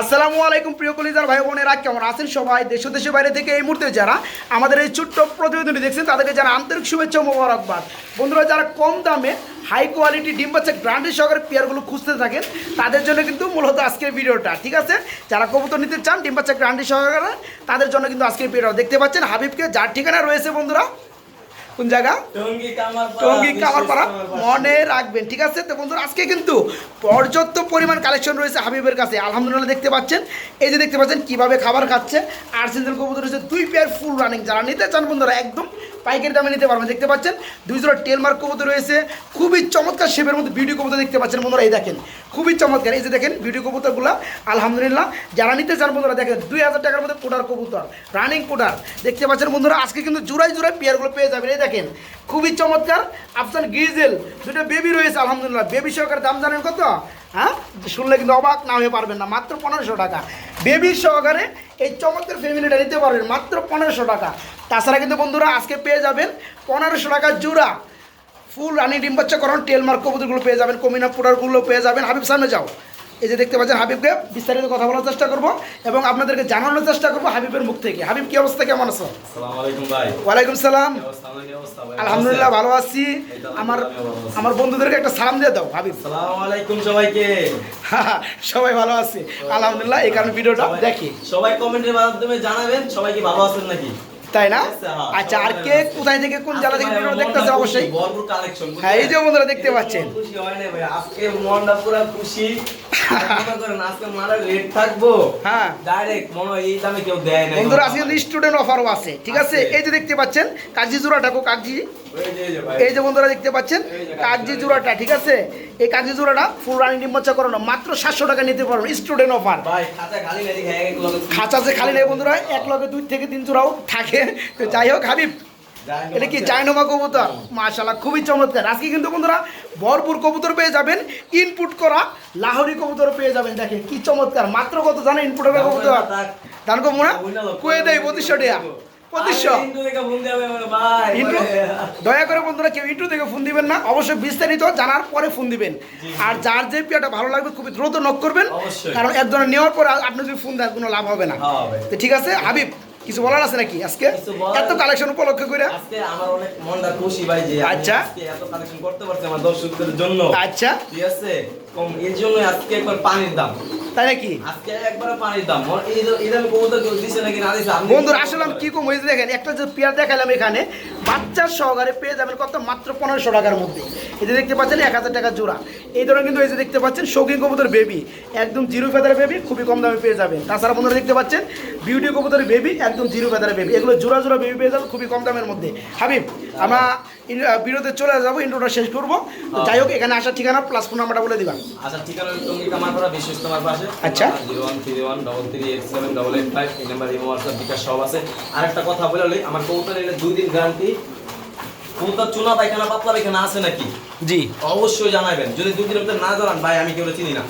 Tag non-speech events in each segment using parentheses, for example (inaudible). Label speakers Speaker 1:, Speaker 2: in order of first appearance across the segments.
Speaker 1: আসসালামু আলাইকুম প্রিয় কলিজার ভাই বোনেরা, কেমন আছেন সবাই? দেশ ও দেশের বাইরে থেকে এই মুহূর্তে যারা আমাদের এই ছোট্ট প্রতিবেদনটি দেখছেন, তাদেরকে যারা আন্তরিক শুভেচ্ছা মোবারকবাদ। বন্ধুরা, যারা কম দামে হাই কোয়ালিটি ডিম বাচ্চা ব্র্যান্ডের সহকারে পেয়ারগুলো খুঁজতে থাকেন, তাদের জন্য কিন্তু মূলত আজকের ভিডিওটা, ঠিক আছে? যারা কবুতর নিতে চান, ডিম বাচ্চা ব্র্যান্ডের সহকারে তাদের জন্য কিন্তু আজকের ভিডিওটা দেখতে পাচ্ছেন হাবিবকে, যার ঠিকানা রয়েছে বন্ধুরা কোন জায়গা?
Speaker 2: টঙ্গি কামারপাড়া।
Speaker 1: মনে রাখবেন ঠিক আছে? তো বন্ধুরা আজকে কিন্তু পর্যাপ্ত পরিমাণ কালেকশন রয়েছে হাবিবের কাছে। আলহামদুলিল্লাহ দেখতে পাচ্ছেন? এই যে দেখতে পাচ্ছেন কীভাবে খাবার খাচ্ছে। আর সিজন কবুতর রয়েছে দুই পেয়ার ফুল রানিং যারা নিতে চান বন্ধুরা একদম পাইকারি দামে নিতে পারবেন। দেখতে পাচ্ছেন, দুই জোড়া টেলমার্ক কবুতর রয়েছে। খুবই চমৎকার শেপের মধ্যে ভিডিও কবুতর দেখতে পাচ্ছেন বন্ধুরা, এই দেখেন। খুবই চমৎকার, এই যে দেখেন ভিডিও কবুতরগুলো, আলহামদুলিল্লাহ। যারা নিতে চান বন্ধুরা, দেখেন, দুই হাজার টাকার মধ্যে কোটার কবুতর রানিং কোটার দেখতে পাচ্ছেন বন্ধুরা, আজকে কিন্তু জোড়ায় জোড়ায় পেয়ারগুলো পেয়ে যাবেন, এই দেখেন। খুবই চমৎকার আফসান গ্রিজেল দুটো বেবি রয়েছে, আলহামদুলিল্লাহ। বেবি সহকারে দাম জানেন কত? হ্যাঁ? শুনলে কিন্তু অবাক না হয়ে পারবেন না, মাত্র পনেরোশো টাকা। বেবি সহকারে এই চমৎকার ফ্যামিলিটা নিতে পারবেন, মাত্র পনেরোশো টাকা। তাছাড়া কিন্তু বন্ধুরা, আজকে পেয়ে যাবেন পনেরোশো টাকা জোড়া। ফুল রানি ডিম করণ টেলমার্ক কবুতরগুলো পেয়ে যাবেন, কমিনা পুরারগুলো পেয়ে যাবেন। হাবিব সামনে যাও। এই যে দেখতে পাচ্ছেন হাবিবকে বিস্তারিত কথা বলার চেষ্টা করব এবং আপনাদেরকে জানানোর চেষ্টা করব হাবিবের মুখ থেকে। হাবিব কি অবস্থা? কেমন আছো? ওয়ালাইকুম সালাম? আলহামদুলিল্লাহ ভালো আছি। আমার। আমার বন্ধুদেরকে একটা সালাম দিয়ে দাও হাবিব।
Speaker 2: আলাইকুম সবাইকে।
Speaker 1: সবাই ভালো আছে। আলহামদুলিল্লাহ এই কারণে ভিডিওটা দেখি।
Speaker 2: সবাই কমেন্টের মাধ্যমে জানাবেন সবাই কি ভালো আছেন নাকি?
Speaker 1: তাই না?
Speaker 2: আচ্ছা, হ্যাঁ,
Speaker 1: আচ্ছা আর কে কোথায় থেকে কোন জেলা থেকে ভিডিও দেখতেছে অবশ্যই? হ্যাঁ, এই যে বন্ধুরা দেখতে পাচ্ছেন।
Speaker 2: খুশি হয় না ভাই আজকে মনটা পুরো খুশি। আজকে থাকব।
Speaker 1: হ্যাঁ। বন্ধুরা আজকে স্টুডেন্ট অফারও আছে ঠিক আছে। এই যে দেখতে পাচ্ছেন কাগজি জোড়াটা ঠাকুর কাগজি এই যে বন্ধুরা দেখতে পাচ্ছেন কাগজি জোড়াটা ঠিক আছে? এই কাগজি জোড়াটা ফুল রানিং ডিম বাচ্চা করানো মাত্র সাতশো টাকা নিতে পারবেন স্টুডেন্ট অফার খাঁচা যে খালি নেই বন্ধুরা এক লগে দুই থেকে তিন জোড়াও থাকে। তো যাই হোক হাবিব এটা কি জায়নমা কবুতর? মাশাল্লাহ খুবই চমৎকার। আজকে কিন্তু বন্ধুরা ভরপুর কবুতর পেয়ে যাবেন ইনপুট করা লাহোরি কবুতর পেয়ে যাবেন দেখেন কি চমৎকার। মাত্র কত জানেন ইনপুট করা কবুতর? দান কমু না? কুয়ে দেয় পঁচিশশো টাকা। পঁচিশশো দয়া করে বন্ধুরা কেউ ইন্টু থেকে ফোন দিবেন না অবশ্যই বিস্তারিত জানার পরে ফোন দিবেন। আর যার যে পিয়াটা ভালো লাগবে খুবই দ্রুত নক করবেন। কারণ একজনের নেওয়ার পর আপনি যদি ফোন দেন কোনো লাভ হবে না।
Speaker 2: হ্যাঁ
Speaker 1: তো ঠিক আছে হাবিব কিছু বলার আছে নাকি আজকে? এত কালেকশন উপলক্ষ করে।
Speaker 2: আজকে আমার অনেক মনটা খুশি ভাই যে
Speaker 1: আচ্ছা।
Speaker 2: এত কালেকশন করতে পারছি আমার দর্শকদের জন্য।
Speaker 1: আচ্ছা।
Speaker 2: ঠিক আছে? কম এর জন্য আজকে একবার পানির দাম।
Speaker 1: তাই নাকি?
Speaker 2: আজকে একবার পানির দাম। এই দামে কবুতর কেউ দিছে নাকি না দিছে
Speaker 1: বন্ধুরা আসলে আমি কি কম হয়েছে দেখেন একটা যে পেয়ার দেখালাম এখানে বাচ্চার সহকারে পেয়ে যাবেন কত? মাত্র পনেরোশো টাকার মধ্যে। এই যে দেখতে পাচ্ছেন এক হাজার টাকা জোড়া। এই ধরনের কিন্তু এই যে দেখতে পাচ্ছেন শৌখিন কবুতর বেবি। একদম জিরো ফেদার বেবি খুবই কম দামে পেয়ে যাবেন। তাছাড়া বন্ধুরা দেখতে পাচ্ছেন বিউটি কবুতর বেবি একদম জিরো ফেদার বেবি। এগুলো জোড়া জোড়া বেবি পেয়ে যাবেন খুবই কম দামের মধ্যে। হাবিব আমরা বিরতে চলে যাব ইন্ট্রোটা শেষ করব। যাই হোক এখানে আসার ঠিকানা প্লাস ফোন নাম্বারটা বলে দিবা।
Speaker 2: আচ্ছা ঠিকানা হলো টঙ্গী কামারপাড়া বিশেষ তোমার পাশে।
Speaker 1: আচ্ছা।
Speaker 2: Zero one three one double three eight seven double eight five এই নাম্বার ইমো হোয়াটসঅ্যাপ বিকাশ সব আছে। আর একটা কথা বলে আমার কবুতর এলে দুই দিন গ্যারান্টি কবুতর চুনা পায়খানা পাতলা পায়খানা আছে নাকি?
Speaker 1: জি।
Speaker 2: অবশ্যই জানাবেন যদি দুই দিনের ভিতরে না জানান ভাই আমি কেউ চিনি না।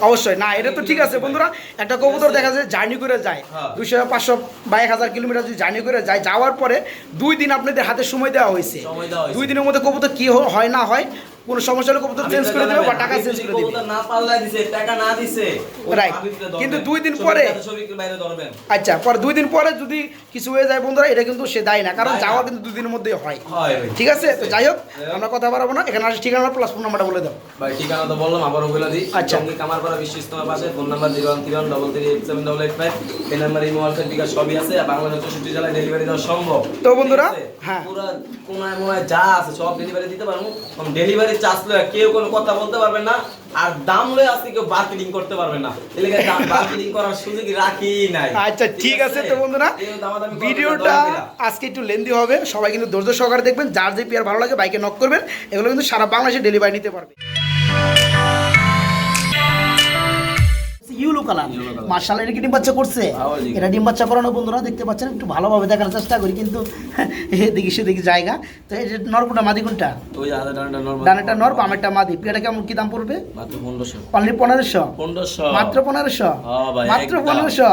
Speaker 1: অবশ্যই। না এটা তো ঠিক আছে বন্ধুরা। একটা কবুতর দেখা যায় জার্নি করে যায়।
Speaker 2: হ্যাঁ।
Speaker 1: দুশো পাঁচশো বা এক হাজার কিলোমিটার যদি জার্নি করে যায় যাওয়ার পরে দুই দিন আপনাদের হাতে সময় দেওয়া হয়েছে।
Speaker 2: সময় দেওয়া হয়েছে।
Speaker 1: দুই দিনের মধ্যে কবুতর কি হয় না হয় কোনো সমস্যা হলে কবুতর চেঞ্জ করে দেবে বা টাকা চেঞ্জ করে দিবে।
Speaker 2: না পাল্লাই দিছে টাকা না দিছে ধরবেন।
Speaker 1: কিন্তু দুই দিন পরে- আচ্ছা পরে দুই দিন পরে যদি কিছু হয়ে যায় বন্ধুরা এটা কিন্তু সে দায় না কারণ যাওয়া কিন্তু দুই দিনের মধ্যেই হয়। ঠিক আছে? তো যাই হোক আমরা কথা বাড়াবো না। এখানে আসে ঠিকানা প্লাস ফোন নাম্বারটা বলে দাও।
Speaker 2: ভাই ঠিকানা তো বললাম আবারও বলে দিই।
Speaker 1: আচ্ছা।
Speaker 2: টঙ্গী কামারপাড়া বিশ্ব ইস্তমার পাশে phone number zero one three one double three eight seven double eight five এই নাম্বার ইমো হোয়াটসঅ্যাপ বিকাশ সবই আছে আর বাংলাদেশ চৌষট্টি জেলায় ডেলিভারি দেওয়া সম্ভব।
Speaker 1: তো বন্ধুরা? হ্যাঁ।
Speaker 2: পুরা কোনায় মোনায় যা আছে সব ডেলিভারি দিতে পারব। ডেলিভারি চার্জ লয়া কেউ কোনো কথা বলতে পারবে না আর দাম লয়ে আজকে কেউ মার্কেটিং করতে পারবে না। এলাকা দাম মার্কেটিং করার সুযোগ রাখি নাই।
Speaker 1: আচ্ছা ঠিক আছে তো বন্ধুরা ভিডিওটা আজকে একটু লেন্দি হবে সবাই কিন্তু ধৈর্য সহকারে দেখবেন যার যে পিয়ার ভালো লাগে বাইকে নক করবেন এগুলো কিন্তু সারা বাংলাদেশে ডেলিভারি নিতে পারবে। Yellow colour. মার্শাল এটা কি ডিম বাচ্চা করছে? এটা ডিম বাচ্চা করানো বন্ধুরা দেখতে পাচ্ছেন একটু ভালোভাবে দেখার চেষ্টা করি কিন্তু (laughs) জায়গা। তো নরকুটা মাদি কোনটা? নর বামেরটা মাদি। কেমন কি দাম পড়বে? অনলি পনেরোশো? মাত্র পনেরোশো?
Speaker 2: হ্যাঁ
Speaker 1: মাত্র পনেরোশো?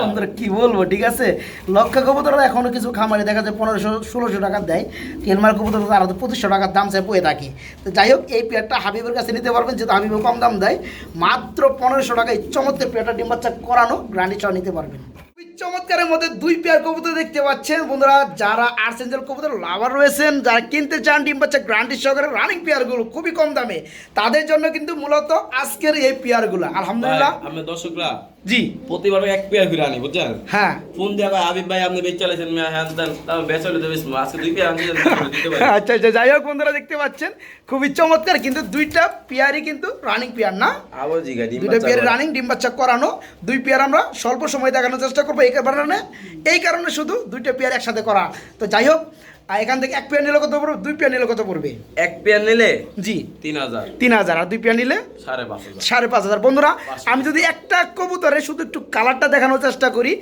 Speaker 1: বন্ধুরা কি বলব ঠিক আছে? লক্ষ্য কবুতররা এখনও কিছু খামারে দেখা যায় পনেরোশো ষোলোশো টাকা দেয়। তেলমার কবুতর তারা তো পঁচিশশো টাকার দাম চাই বয়ে থাকে। তো যাই হোক এই পেয়ারটা হাবিবের কাছে নিতে পারবেন যেহেতু হাবিবে কম দাম দেয়। মাত্র পনেরোশো টাকায় চমৎকার চমৎকার পেয়ারটা ডিম বাচ্চা করানো গ্রান্ডি চাও নিতে পারবেন। চমৎকারের মধ্যে দুই পেয়ার কবুতর দেখতে পাচ্ছেন। বন্ধুরা যারা আর্টস এঞ্জেল কবুতর লাভার রয়েছেন যারা কিনতে চান ডিম বাচ্চা গ্রান্ডি সহকারে রানিং পেয়ারগুলো খুবই কম দামে তাদের জন্য কিন্তু মূলত আজকের এই পেয়ারগুলো আলহামদুলিল্লাহ।
Speaker 2: আমি দর্শকরা
Speaker 1: জি।
Speaker 2: প্রতিবার এক পেয়ার করে আনি বুঝছেন?
Speaker 1: হ্যাঁ।
Speaker 2: ফোন দিয়া হাবিব ভাই আপনি বেচ চালাইছেন মিয়া হ্যান দেন তাও বেচ হলে তো বেশ আজকে দুই পেয়ার
Speaker 1: আচ্ছা আচ্ছা যাই হোক বন্ধুরা দেখতে পাচ্ছেন খুবই চমৎকার কিন্তু দুইটা পেয়ারই কিন্তু রানিং পেয়ার না?
Speaker 2: আবার ডিম
Speaker 1: দুইটা পেয়ার রানিং ডিম বাচ্চা করানো দুই পেয়ার আমরা স্বল্প সময় দেখানোর চেষ্টা করব এই কারণে এই কারণে শুধু দুইটা পেয়ার একসাথে করা। তো যাই হোক আর এখান থেকে এক পেয়ার নিলে কত পড়বে? দুই পেয়ার নিলে কত পড়বে?
Speaker 2: এক পেয়ার নিলে
Speaker 1: জি।
Speaker 2: তিন হাজার।
Speaker 1: তিন হাজার। আর দুই পেয়ার নিলে?
Speaker 2: সাড়ে পাঁচ হাজার।
Speaker 1: সাড়ে পাঁচ হাজার। বন্ধুরা আমি যদি একটা কবুতরে শুধু একটু কালারটা দেখানোর চেষ্টা করি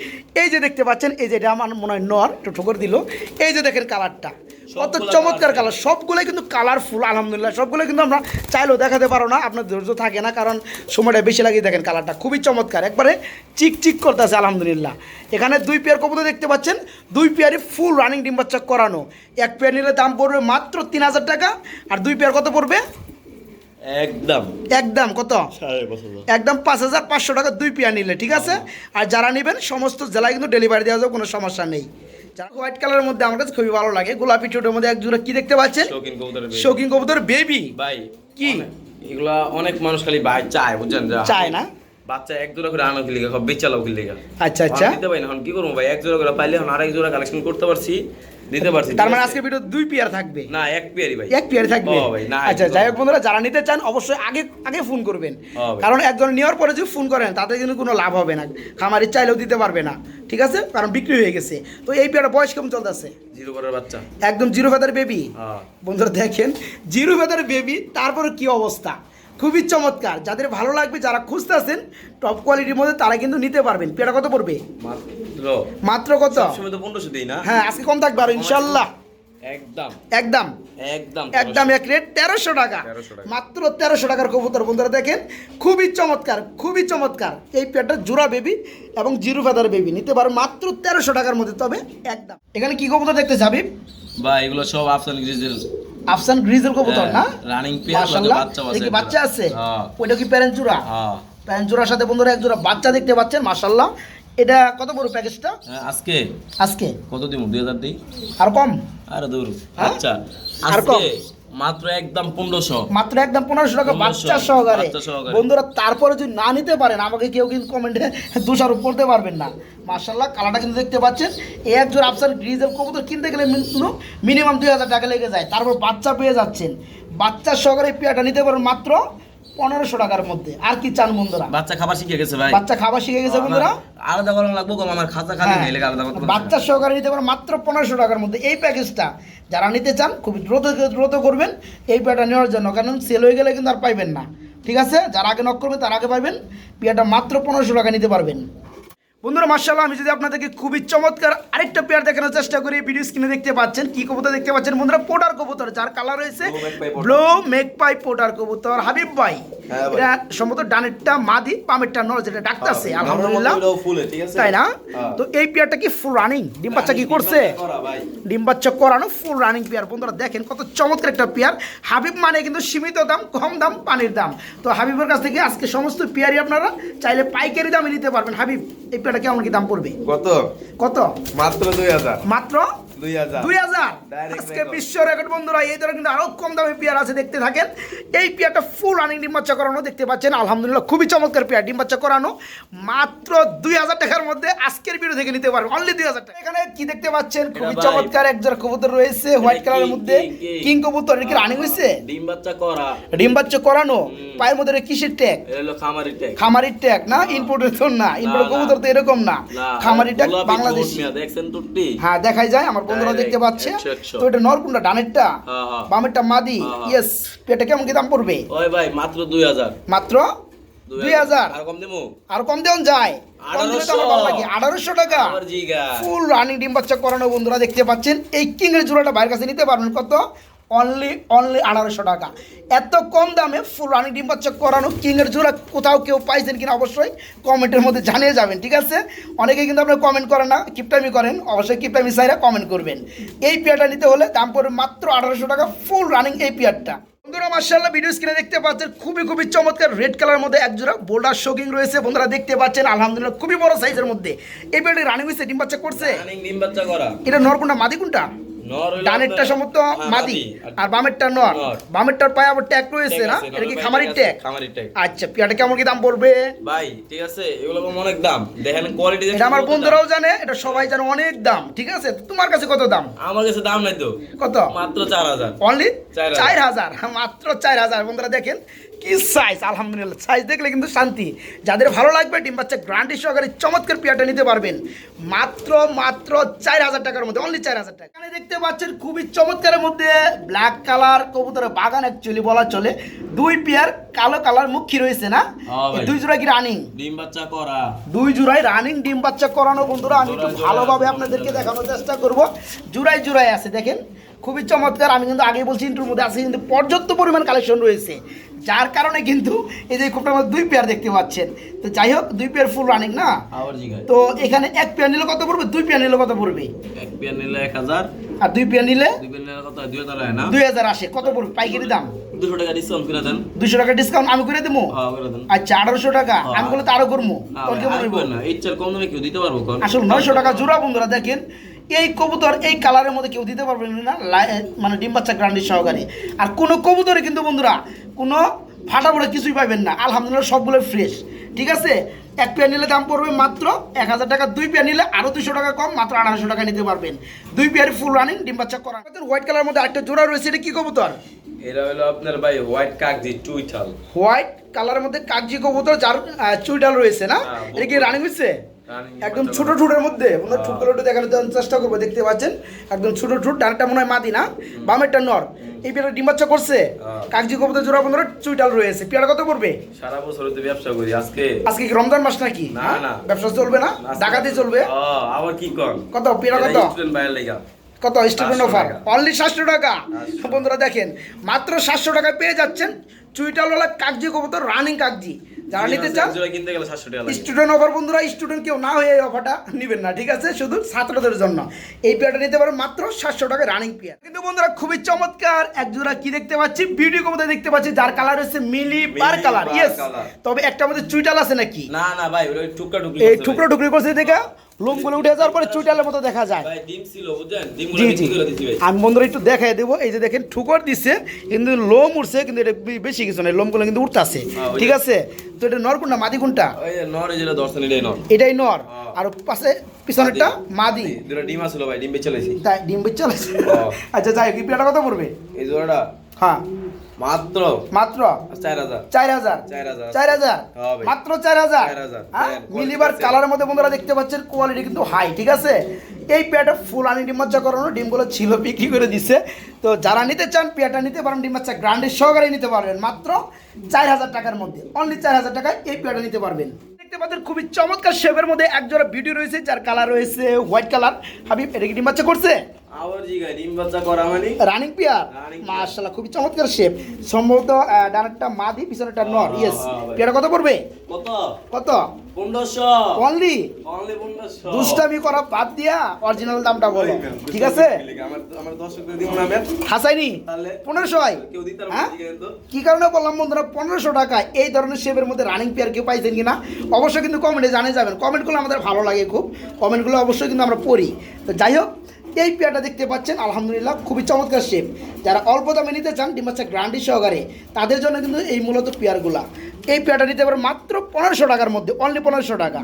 Speaker 1: এই যে দেখতে পাচ্ছেন এই যে এটা আমার মনে হয় নর একটু ঠোকর দিল। এই যে দেখেন কালারটা। কত চমৎকার কালার সবগুলোই কিন্তু কালারফুল আলহামদুলিল্লাহ। সবগুলো কিন্তু আমরা চাইলেও দেখাতে পারো না আপনার ধৈর্য থাকে না কারণ সময়টা বেশি লাগিয়ে দেখেন কালারটা। খুবই চমৎকার। একবারে চিক চিক করতেছে আলহামদুলিল্লাহ। এখানে দুই পেয়ার কবুতর দেখতে পাচ্ছেন দুই পেয়ারই ফুল রানিং ডিম বাচ্চা করানো। এক পেয়ার নিলে দাম পড়বে মাত্র তিন হাজার টাকা আর দুই পেয়ার কত পড়বে?
Speaker 2: একদম।
Speaker 1: একদম কত? একদম পাঁচ হাজার পাঁচশো টাকা দুই পেয়ার নিলে ঠিক আছে? আর যারা নেবেন সমস্ত জেলায় কিন্তু ডেলিভারি দেওয়া যাবে কোনো সমস্যা নেই। যারা হোয়াইট কালারের মধ্যে আমার কাছে খুবই ভালো লাগে গোলাপি ঠোঁটের মধ্যে এক জোড়া কি দেখতে পাচ্ছেন?
Speaker 2: শৌখিন কবুতরের
Speaker 1: কবুতর বেবি
Speaker 2: ভাই
Speaker 1: কি?
Speaker 2: অনেক- এগুলা অনেক মানুষ খালি ভাই চায় বুঝছেন?
Speaker 1: চায় না?
Speaker 2: বাচ্চা এক জোড়া করে আনো বেচালাও
Speaker 1: আচ্ছা আচ্ছা।
Speaker 2: দিতে পারি না এখন কি করব ভাই? এক জোড়া করে পাইলে এখন আরেক জোড়া কালেকশন করতে পারছি দিতে পারছি।
Speaker 1: তার মানে আজকে ভিডিও দুই পেয়ার থাকবে?
Speaker 2: না এক পেয়ারই ভাই।
Speaker 1: এক পেয়ার থাকবে?
Speaker 2: ভাই, না,
Speaker 1: আচ্ছা যাই হোক বন্ধুরা যারা নিতে চান অবশ্যই আগে আগে ফোন করবেন। কারণ একজন নেওয়ার পরে যদি ফোন করেন তাতে কিন্তু কোনো লাভ হবে না। খামারি চাইলেও দিতে পারবে না। ঠিক আছে? কারণ বিক্রি হয়ে গেছে। তো এই পেয়ারের বয়স কেমন চলতেছে?
Speaker 2: জিরো করার বাচ্চা।
Speaker 1: একদম জিরো ফেদার বেবি
Speaker 2: হ্যাঁ।
Speaker 1: বন্ধুরা দেখেন জিরো ফেদার বেবি তারপরে কি অবস্থা? খুবই চমৎকার। যাদের ভালো লাগবে যারা খুঁজতে আছেন টপ কোয়ালিটির মধ্যে তারা কিন্তু নিতে পারবেন। পেটা কত পড়বে?
Speaker 2: মাত্র
Speaker 1: কত?
Speaker 2: পনেরোশো দিই না।
Speaker 1: হ্যাঁ আজকে কম থাকবে আর ইনশাল্লাহ।
Speaker 2: একদম।
Speaker 1: একদম।
Speaker 2: একদম
Speaker 1: একদম এক রেট তেরোশো টাকা। মাত্র তেরোশো টাকার কবুতর বন্ধুরা দেখেন খুবই চমৎকার খুবই চমৎকার। এই পেটটা জোড়া বেবি এবং জিরো ফেদার বেবি নিতে পারো মাত্র তেরোশো টাকার মধ্যে তবে একদম। এখানে কি কবুতর দেখতে যাবি
Speaker 2: ভাই এগুলো সব আফসান
Speaker 1: আফসান গ্রিজের কবুতর না?
Speaker 2: রানিং পেয়ার
Speaker 1: মাশাআল্লাহ।
Speaker 2: বাচ্চা
Speaker 1: এটা বাচ্চা আছে?
Speaker 2: হ্যাঁ।
Speaker 1: ওইটা কি প্যারেন্ট জোড়া।
Speaker 2: হ্যাঁ।
Speaker 1: সাথে বন্ধুরা এক জোড়া বাচ্চা দেখতে পাচ্ছেন মাশাল্লাহ এটা কত বড় প্যাকেজটা?
Speaker 2: হ্যাঁ, আজকে।
Speaker 1: আজকে?
Speaker 2: কত দিব? দুই হাজার দিই?
Speaker 1: আর কম?
Speaker 2: আর দূর।
Speaker 1: হ্যাঁ?
Speaker 2: আচ্ছা।
Speaker 1: আর কম?
Speaker 2: মাত্র একদম পনেরোশো।
Speaker 1: মাত্র একদম পনেরোশো টাকা বাচ্চা সহকারে। বন্ধুরা তারপরে যদি না নিতে পারেন আমাকে কেউ কিন্তু কমেন্টে দোষারোপ করতে পারবেন না। মার্শাল্লাহ কালারটা কিন্তু দেখতে পাচ্ছেন। এক জোর আফসার গ্রিজের কবুতর কিনতে গেলে মিনিমাম দুই হাজার টাকা লেগে যায়। তারপর বাচ্চা পেয়ে যাচ্ছেন। বাচ্চা সহকারে পেয়াটা নিতে পারেন মাত্র পনেরোশো টাকার মধ্যে। আর কি চান বন্ধুরা?
Speaker 2: বাচ্চা খাবার শিখে গেছে ভাই।
Speaker 1: বাচ্চা খাবার শিখে গেছে বন্ধুরা?
Speaker 2: আলাদা করা লাগবো কম আমার খাতা খালি
Speaker 1: হ্যাঁ,
Speaker 2: নেই আলাদা করতে
Speaker 1: বাচ্চা সহকারে নিতে পারেন মাত্র পনেরোশো টাকার মধ্যে। এই প্যাকেজটা যারা নিতে চান খুবই দ্রুত দ্রুত করবেন। এই পেয়াটা নেওয়ার জন্য কারণ সেল হয়ে গেলে কিন্তু আর পাইবেন না। ঠিক আছে? যারা আগে নক করবে তার আগে পাইবেন। পেয়াটা মাত্র পনেরোশো টাকা নিতে পারবেন। বন্ধুরা মার্শাল্লাহ আমি যদি আপনাদেরকে খুবই চমৎকার আরেকটা পেয়ার দেখানোর চেষ্টা করি ভিডিও স্ক্রিনে দেখতে পাচ্ছেন কি কবুতর দেখতে পাচ্ছেন? বন্ধুরা পোটার কবুতর যার কালার রয়েছে
Speaker 2: Blue magpie
Speaker 1: magpie pouter কবুতর। হাবিব ভাই
Speaker 2: হ্যাঁ
Speaker 1: এটা সম্ভবত ডানেরটা মাদি পামেরটা নর যেটা ডাকতেছে আলহামদুলিল্লাহ। তাই না?
Speaker 2: হ্যাঁ।
Speaker 1: তো এই পেয়ারটা কি ফুল রানিং ডিম বাচ্চা কি করছে? ডিম বাচ্চা করানো ফুল রানিং পেয়ার বন্ধুরা দেখেন কত চমৎকার একটা পেয়ার হাবিব মানে কিন্তু সীমিত দাম কম দাম পানির দাম। তো হাবিবের কাছ থেকে আজকে সমস্ত পেয়ারই আপনারা চাইলে পাইকারি দামে নিতে পারবেন। হাবিব এই পেয়ারটা কেমন কি দাম পড়বে?
Speaker 3: কত?
Speaker 1: কত?
Speaker 3: মাত্র দুই হাজার।
Speaker 1: মাত্র?
Speaker 3: দুই হাজার।
Speaker 1: দুই হাজার?
Speaker 3: Direct
Speaker 1: আজকে বিশ্ব রেকর্ড বন্ধুরা এই ধরনের কিন্তু আরও কম দামে পেয়ার আছে দেখতে থাকেন। এই পেয়ারটা ফুল রানিং ডিম বাচ্চা করানো দেখতে পাচ্ছেন? আলহামদুলিল্লাহ খুবই চমৎকার পেয়ার ডিম বাচ্চা করানো। মাত্র দুই হাজার টাকার মধ্যে আজকের ভিডিও থেকে নিতে পারবেন। অনলি দুই হাজার টাকা। এখানে কি দেখতে পাচ্ছেন? খুবই চমৎকার এক কবুতর রয়েছে হোয়াইট কালারের মধ্যে। কিং কবুতর কি রানিং হয়েছে?
Speaker 2: ডিম বাচ্চা করা।
Speaker 1: ডিম বাচ্চা করানো। পায়ের মধ্যে কিসের ট্যাগ
Speaker 2: খামারি ট্যাগ
Speaker 1: না? তো না। কবুতর তো এরকম না।
Speaker 2: না
Speaker 1: খামারি ট্যাগ বাংলাদেশ।
Speaker 2: দেখছেন
Speaker 1: হ্যাঁ দেখাই যায় আমার বন্ধুরা দেখতে পাচ্ছে।
Speaker 2: একশো, একশো।
Speaker 1: তো এটা নরকুন্ডা ডানেরটা
Speaker 2: হ্যাঁ, হ্যাঁ।
Speaker 1: বামেরটা মাদি
Speaker 2: হ্যাঁ, হ্যাঁ।
Speaker 1: ইয়েস এটা কেমন কি দাম পড়বে?
Speaker 2: ওই ভাই মাত্র দুই হাজার।
Speaker 1: মাত্র দুই হাজার।
Speaker 2: আর কম দেবো
Speaker 1: আর কম দেন যায়। আঠারোশো। টাকা। ফুল রানিং ডিম বাচ্চা করানো বন্ধুরা দেখতে পাচ্ছেন। এই কিং এর জোড়াটা বাইরের কাছে নিতে পারবেন। কত? অনলি অনলি আঠারোশো টাকা। এত কম দামে ফুল রানিং ডিম বাচ্চা করানো কিংয়ের জোড়া কোথাও কেউ পাইছেন কিনা অবশ্যই কমেন্টের মধ্যে জানিয়ে যাবেন ঠিক আছে? অনেকে কিন্তু আপনারা কমেন্ট করেন না কিপটামি করেন অবশ্যই কিপটামি সাইরা কমেন্ট করবেন। এই পেয়ারটা নিতে হলে দাম পড়বে মাত্র আঠারোশো টাকা ফুল রানিং এই পেয়ারটা। বন্ধুরা মার্শাল্লাহ ভিডিও স্ক্রিনে দেখতে পাচ্ছেন খুবই খুবই চমৎকার রেড কালার মধ্যে একজোড়া বোল্ডার শোকিং রয়েছে। বন্ধুরা দেখতে পাচ্ছেন আলহামদুলিল্লাহ খুবই বড় সাইজের মধ্যে। এই পেটে রানিং হয়েছে ডিম বাচ্চা করছে এটা নর কোনটা মাদি কোনটা
Speaker 2: নর হইল
Speaker 1: ডানেরটা সম্ভবত
Speaker 2: হ্যাঁ,
Speaker 1: মাদি
Speaker 2: আর
Speaker 1: বামেরটা নর। বামেরটার পায়ে আবার ট্যাগ রয়েছে না? এটা কি
Speaker 2: নরের
Speaker 1: খামারি
Speaker 2: ট্যাগ
Speaker 1: ট্যাগ
Speaker 2: আছে, খামারি ট্যাগ।
Speaker 1: আচ্ছা পিয়াটা কেমন কি দাম পড়বে?
Speaker 2: ভাই ঠিক আছে এগুলো অনেক দাম। দেখেন কোয়ালিটি
Speaker 1: এটা আমার বন্ধুরাও জানে এটা সবাই জানে অনেক দাম ঠিক আছে? তোমার কাছে কত দাম?
Speaker 2: আমার কাছে দাম নাই তো।
Speaker 1: কত?
Speaker 2: মাত্র চার হাজার।
Speaker 1: অনলি
Speaker 2: চার হাজার।
Speaker 1: চার হাজার মাত্র চার হাজার। বন্ধুরা দেখেন কি সাইজ আলহামদুলিল্লাহ সাইজ দেখলে কিন্তু শান্তি। যাদের ভালো লাগবে ডিম বাচ্চা গ্রান্টি সহকারে চমৎকার নিতে পারবেন। মাত্র মাত্র চার হাজার টাকার মধ্যে অনলি চার হাজার টাকা। এখানে দেখতে পাচ্ছেন খুবই চমৎকারের মধ্যে ব্ল্যাক কালার কবুতরের বাগান অ্যাকচুয়ালি বলা চলে। দুই পেয়ার কালো কালার মুখী রয়েছে না?
Speaker 2: হ্যাঁ
Speaker 1: দুই জোড়া কি রানিং
Speaker 2: ডিম বাচ্চা করা।
Speaker 1: দুই জুড়াই রানিং ডিম বাচ্চা করানো বন্ধুরা আমি একটু
Speaker 2: জোড়ায় জোড়ায়
Speaker 1: ভালোভাবে আপনাদেরকে দেখানোর চেষ্টা করব। জুড়াই জুড়াই আছে দেখেন। খুবই চমৎকার আমি কিন্তু আগে বলছি ইন্টুর মধ্যে আছে কিন্তু পর্যাপ্ত পরিমাণ কালেকশন রয়েছে। যার কারণে কিন্তু এই যে খুবটা আমার দুই পেয়ার দেখতে পাচ্ছেন। তো যাই হোক দুই পেয়ার ফুল রানিং না? তো এখানে এক পেয়ার নিলে কত পড়বে? দুই পেয়ার নিলে কত পড়বে?
Speaker 2: এক পেয়ার নিলে এক হাজার।
Speaker 1: আর দুই পেয়ার নিলে?
Speaker 2: দুই হাজার
Speaker 1: আসে। কত পড়বে? পাইকারি দাম?
Speaker 2: দুশো টাকা ডিসকাউন্ট করে দেন।
Speaker 1: দুশো টাকা ডিসকাউন্ট আমি করে দেবো?
Speaker 2: হ্যাঁ
Speaker 1: আচ্ছা আঠারোশো টাকা।
Speaker 2: হ্যাঁ।
Speaker 1: আমি বলে তো আরও করব।
Speaker 2: ইচ্ছার কম দামে কেউ দিতে পারব
Speaker 1: আসলে নয়শো টাকা জোড়া বন্ধুরা দেখেন। এই কবুতর এই কালারের মধ্যে কেউ দিতে পারবেন না মানে ডিম বাচ্চা গ্রান্ডি সহকারে। আর কোনো কবুতরে কিন্তু বন্ধুরা কোনো ফাটা ফোটা কিছুই পাবেন না। আলহামদুলিল্লাহ সবগুলো ফ্রেশ ঠিক আছে? এক পেয়ার নিলে দাম পড়বে মাত্র এক হাজার টাকা দুই পেয়ার নিলে আরও দুশো টাকা কম মাত্র আড়াইশো টাকা নিতে পারবেন। দুই পেয়ার ফুল রানিং ডিম বাচ্চা করা। হোয়াইট কালার মধ্যে আরেকটা জোড়া রয়েছে এটা কি কবুতর?
Speaker 2: এটা হলো আপনার ভাই হোয়াইট কাকজি টুইটাল
Speaker 1: হোয়াইট কালারের মধ্যে কাগজি কবুতর যার আহ, চুইডাল রয়েছে না?
Speaker 2: হ্যাঁ,
Speaker 1: এটা কি রানিং হচ্ছে একদম ছোট। ঠুটের মধ্যে। বন্ধুরা
Speaker 2: হ্যাঁ।
Speaker 1: ঠুটগুলো একটু দেখানোর চেষ্টা করব দেখতে পাচ্ছেন? একদম ছোট ঠুট ডানটা মনে হয় মাদি না? বামেরটা নর। এই পেয়ারা ডিম বাচ্চা করছে?
Speaker 2: হ্যাঁ।
Speaker 1: কাগজি কবুতর জোড়া বন্ধুরা চুইডাল রয়েছে। পেয়ারা কত পড়বে?
Speaker 2: সারা বছর তো ব্যবসা করি আজকে।
Speaker 1: আজকে কি রমজান মাস নাকি?
Speaker 2: না,
Speaker 1: হ্যাঁ?
Speaker 2: না।
Speaker 1: ব্যবসা চলবে না? ডাকাতি চলবে?
Speaker 2: ও, আবার কি কর
Speaker 1: কত? পেয়ারা কত?
Speaker 2: স্টুডেন্ট বাইরে লেগা।
Speaker 1: কত? Student offer. অনলি সাতশো টাকা। বন্ধুরা দেখেন মাত্র সাতশো টাকায় পেয়ে যাচ্ছেন। চুইটালওয়ালা কাগজি কবুতর রানিং কাগজি যারা নিতে চান
Speaker 2: কিনতে গেলে সাতশো টাকা
Speaker 1: স্টুডেন্ট অফার বন্ধুরা স্টুডেন্ট কেউ না হয়ে এই অফারটা নেবেন না ঠিক আছে? শুধু ছাত্রদের জন্য। এই পেয়ারটা নিতে পারেন মাত্র সাতশো টাকা রানিং পেয়ার কিন্তু বন্ধুরা খুবই চমৎকার এক জোড়া কি দেখতে পাচ্ছি? বিউটি কমতে দেখতে পাচ্ছি যার কালার হচ্ছে মিলি বার কালার ইয়েস তবে একটা মধ্যে চুইটাল আছে নাকি?
Speaker 2: না না ভাই টুকরা টুকরি
Speaker 1: এই টুকরো টুকরি করছে দেখা? লোমগুলো উঠে যাওয়ার পরে চুইটালের মতো দেখা যায়। জি আমি বন্ধুরা একটু দেখাই দেবো। এই যে দেখেন ঠুকর দিচ্ছে কিন্তু লোম উঠছে কিন্তু এটা বেশি কিছু নয় লোমগুলো কিন্তু উঠতেছে।
Speaker 2: হ্যাঁ,
Speaker 1: ঠিক আছে? তো এটা নর কোনটা মাদি কোনটা?
Speaker 2: এটাই নর। হ্যাঁ।
Speaker 1: আর পাশে পিছনেরটা মাদি।
Speaker 2: দুটো ডিম আসলো ভাই ডিম বেচে
Speaker 1: তাই ডিম বেচ
Speaker 2: হ্যাঁ।
Speaker 1: আচ্ছা যাই পেয়ারটা কত পড়বে?
Speaker 2: এই জোড়াটা?
Speaker 1: হ্যাঁ।
Speaker 2: মাত্র?
Speaker 1: মাত্র?
Speaker 2: চার হাজার।
Speaker 1: চার হাজার?
Speaker 2: চার হাজার।
Speaker 1: চার হাজার?
Speaker 2: হ্যাঁ ভাই।
Speaker 1: মাত্র চার হাজার?
Speaker 2: চার হাজার। দেন, quality
Speaker 1: মিলিবার কালারের মধ্যে বন্ধুরা দেখতে পাচ্ছেন কোয়ালিটি কিন্তু হাই ঠিক আছে? এই পেয়ারটা ফুল আনি ডিম করানো ডিমগুলো ছিল বিক্রি করে দিচ্ছে তো যারা নিতে চান পেয়ারটা নিতে পারেন ডিম বাচ্চা গ্রান্ডের সহকারে নিতে পারবেন। মাত্র চার হাজার টাকার মধ্যে। অনলি চার হাজার টাকায় এই পেয়ারটা নিতে পারবেন। দেখতে পাচ্ছেন খুবই চমৎকার শেপের মধ্যে একজোড়া ভিডিও রয়েছে যার কালার রয়েছে হোয়াইট কালার হাবিব এটা কি ডিম বাচ্চা করছে? রানিং পেয়ার মাশাআল্লাহ খুবই চমৎকার শেপ সম্ভবত আহ, ডানেরটা মাদি পিছনেরটা নর ইয়েস পেয়ারটা কত পড়বে?
Speaker 2: কত?
Speaker 1: কত? অনলি দুষ্টামি করা বাদ দিয়া অরিজিনাল দামটা বলো। ঠিক আছে? হাসাইনি? পনেরোশো হয়। কি কারণে বললাম বন্ধুরা পনেরোশো টাকা এই ধরনের শেপের মধ্যে রানিং পেয়ার কেউ পাইছেন কিনা? অবশ্যই কিন্তু কমেন্টে জানিয়ে যাবেন। কমেন্টগুলো আমাদের ভালো লাগে খুব। কমেন্টগুলো অবশ্যই কিন্তু আমরা পড়ি। তো যাই হোক এই পেয়ারটা দেখতে পাচ্ছেন আলহামদুলিল্লাহ খুবই চমৎকার শেপ যারা অল্প দামে নিতে চান ডিমাচ্ছা গ্রান্ডি সহকারে তাদের জন্য কিন্তু এই মূলত পেয়ারগুলা। এই পেয়ারটা নিতে পারে মাত্র পনেরোশো টাকার মধ্যে অনলি পনেরোশো টাকা।